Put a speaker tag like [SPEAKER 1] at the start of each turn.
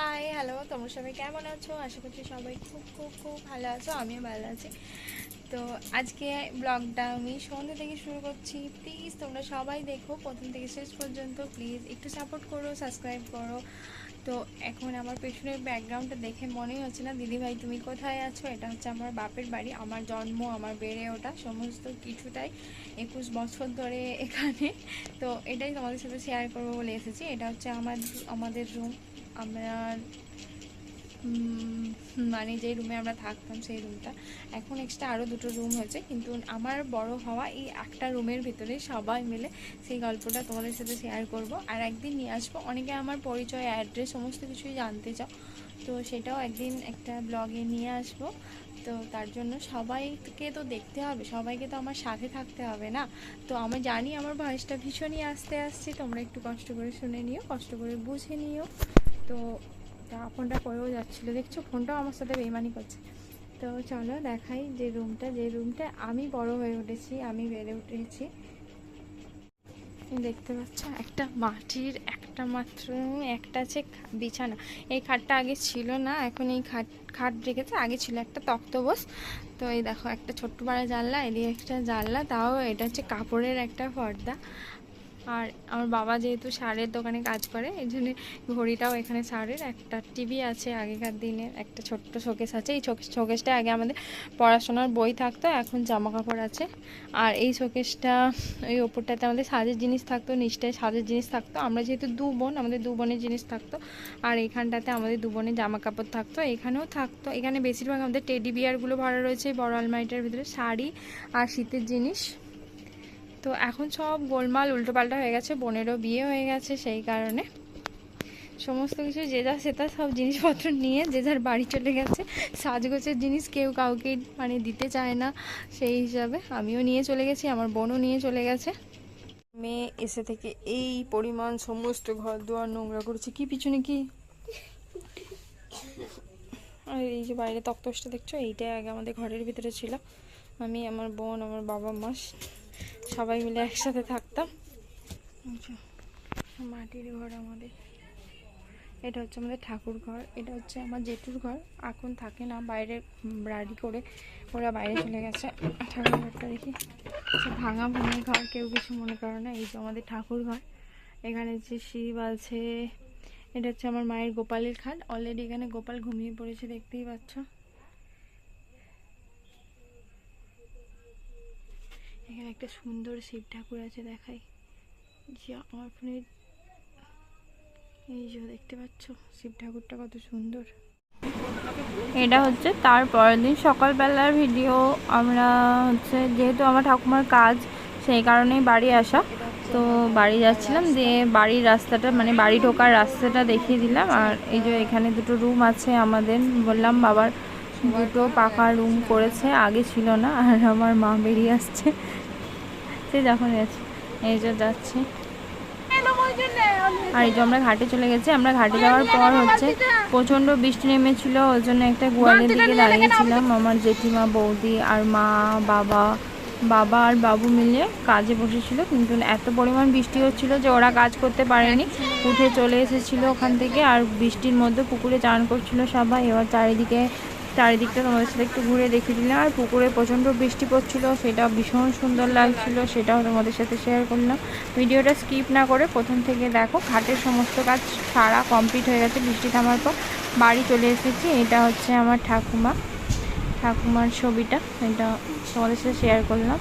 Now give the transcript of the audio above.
[SPEAKER 1] Hi hello তোমরা সবাই কেমন আছো? আশা করছি সবাই খুব খুব খুব ভালো আছো, আমিও ভালো আছি। তো আজকে ব্লগটা আমি সন্ধ্যে থেকে শুরু করছি। প্লিজ তোমরা সবাই দেখো, প্রথম থেকে শেষ পর্যন্ত। প্লিজ একটু সাপোর্ট করো সাবস্ক্রাইব করো। তো এখন আমার পেছনের ব্যাকগ্রাউন্ডটা দেখে মনেই হচ্ছে না, দিদিভাই, তুমি কোথায় আছো? এটা হচ্ছে আমার বাপের বাড়ি, আমার জন্ম, আমার বেড়ে ওঠা, সমস্ত কিছুটাই একুশ বছর ধরে এখানে। তো এটাই তোমাদের সাথে শেয়ার করব বলে এসেছি। এটা হচ্ছে আমার আমাদের রুম আমরা মানে যে রুমে আমরা থাকতাম সেই রুমটা এখন এক্সট্রা আরও দুটো রুম হয়েছে, কিন্তু আমার বড় হওয়া এই একটা রুমের ভিতরে সবাই মিলে সেই গল্পটা তোমাদের সাথে শেয়ার করব। আর একদিন নিয়ে আসব, অনেকে আমার পরিচয় অ্যাড্রেস সমস্ত কিছুই জানতে চাও, তো সেটাও একদিন একটা ব্লগে নিয়ে আসব। তো তার জন্য সবাইকে তো দেখতে হবে, সবাইকে তো আমার সাথে থাকতে হবে না। তো আমি জানি আমার ভয়েসটা ভীষণই আস্তে আসছে, তোমরা একটু কষ্ট করে শুনে নিও, কষ্ট করে বুঝে নিও। তো ফোনটা করেও যাচ্ছিল। দেখছ, ফোনটাও আমার সাথে বেইমানি করছে। তো চলো দেখাই যে রুমটা যে রুমটা আমি বড় হয়ে উঠেছি, আমি বেড়ে উঠেছি। দেখতে পাচ্ছ, একটা মাটির একটা মাত্র একটা আছে বিছানা। এই খাটটা আগে ছিল না, এখন এই খাট খাট রেখেছে, আগে ছিল একটা তক্তবোস। তো এই দেখো, একটা ছোট্ট পাড়া জানলা, এদিকে একটা জানলা, তাও এটা হচ্ছে কাপড়ের একটা পর্দা। আর আমার বাবা যেহেতু সারের দোকানে কাজ করে, এই জন্য ঘড়িটাও এখানে সারের। একটা টিভি আছে আগেকার দিনের একটা ছোট্ট শোকেস আছে। এই শোকেসটা আগে আমাদের পড়াশোনার বই থাকতো, এখন জামা কাপড় আছে। আর এই শোকেসটা, এই ওপরটাতে আমাদের সাজের জিনিস থাকতো, নিচটায় সাজের জিনিস থাকতো। আমরা যেহেতু দু বোন, আমাদের দু বোনের জিনিস থাকতো। আর এইখানটাতে আমাদের দু বোনের জামা কাপড় থাকতো, এখানেও থাকতো। এখানে বেশিরভাগ আমাদের টেডি বিয়ারগুলো ভরা রয়েছে, বড় আলমারিটার ভিতরে শাড়ি আর শীতের জিনিস। তো এখন সব গোলমাল উল্টোপাল্টা হয়ে গেছে বোনেরও বিয়ে হয়ে গেছে সেই কারণে। সমস্ত কিছু যে যা সেটা সব জিনিসপত্র নিয়ে যে যার বাড়ি চলে গেছে সাজগোজের জিনিস কেউ কাউকে মানে দিতে চায় না সেই হিসাবে। আমিও নিয়ে চলে গেছি আমার বোনও নিয়ে চলে গেছে। মেয়ে এসে থেকে এই পরিমাণ সমস্ত ঘর দুয়ার নোংরা করেছে কি পিছনে কি? আর এই যে বাইরে তক্তসটা দেখছ এইটাই আগে আমাদের ঘরের ভিতরে ছিল। আমি আমার বোন আমার বাবা মা সবাই মিলে একসাথে থাকতাম। মাটির ঘর আমাদের। এটা হচ্ছে আমাদের ঠাকুর ঘর এটা হচ্ছে আমার জেঠুর ঘর। এখন থাকে না বাইরে বাড়ি করে ওরা বাইরে চলে গেছে। ঠাকুর ঘরটা দেখি। আচ্ছা, ভাঙা ভাঙা ঘর কেউ কিছু মনে করে না এই যে আমাদের ঠাকুর ঘর। এখানে যে শিব আছে এটা হচ্ছে আমার মায়ের গোপালের খাট। অলরেডি এখানে গোপাল ঘুমিয়ে পড়েছে দেখতেই পাচ্ছ। এখানে একটা সুন্দর শিব ঠাকুর আছে দেখাই। যে, আমার ফোনে এই যে দেখতে পাচ্ছ, শিব ঠাকুরটা কত সুন্দর। এটা হচ্ছে তার পরের দিন সকালবেলার ভিডিও। আমরা হচ্ছে, যেহেতু আমার ঠাকুমার কাজ, সেই কারণেই বাড়ি আসা। তো বাড়ি যাচ্ছিলাম, দিয়ে বাড়ির রাস্তাটা মানে বাড়ি ঢোকার রাস্তাটা দেখিয়ে দিলাম। আর এই যে এখানে দুটো রুম আছে আমাদের, বললাম বাবার দুটো পাকা রুম করেছে আগে ছিল না আর আমার মা বেরিয়ে আসছে। সে যখন গেছে এই যে যাচ্ছে। আর এই যে আমরা ঘাটে চলে গেছি আমরা ঘাটে যাওয়ার পর হচ্ছে প্রচণ্ড বৃষ্টি নেমেছিল ওই জন্য একটা গোয়ালের দিকে দাঁড়িয়েছিলাম আমার জেঠিমা বৌদি আর মা বাবা বাবা আর বাবু মিলে কাজে বসেছিল কিন্তু এত পরিমাণ বৃষ্টি হচ্ছিল যে ওরা কাজ করতে পারেনি। উঠে চলে এসেছিল ওখান থেকে আর বৃষ্টির মধ্যে পুকুরে চান করছিল সবাই এবার চারিদিকে চারিদিকটা তোমাদের সাথে একটু ঘুরে দেখে দিলাম। আর পুকুরে প্রচণ্ড বৃষ্টি পড়ছিল, সেটা ভীষণ সুন্দর লাগছিল, সেটাও তোমাদের সাথে শেয়ার করলাম। ভিডিওটা স্কিপ না করে প্রথম থেকে দেখো, ঘাটের সমস্ত কাজ সারা কমপ্লিট হয়ে গেছে, বৃষ্টি থামার পর বাড়ি চলে এসেছি। এটা হচ্ছে আমার ঠাকুমা, ঠাকুমার ছবিটা, এটা তোমাদের সাথে শেয়ার করলাম।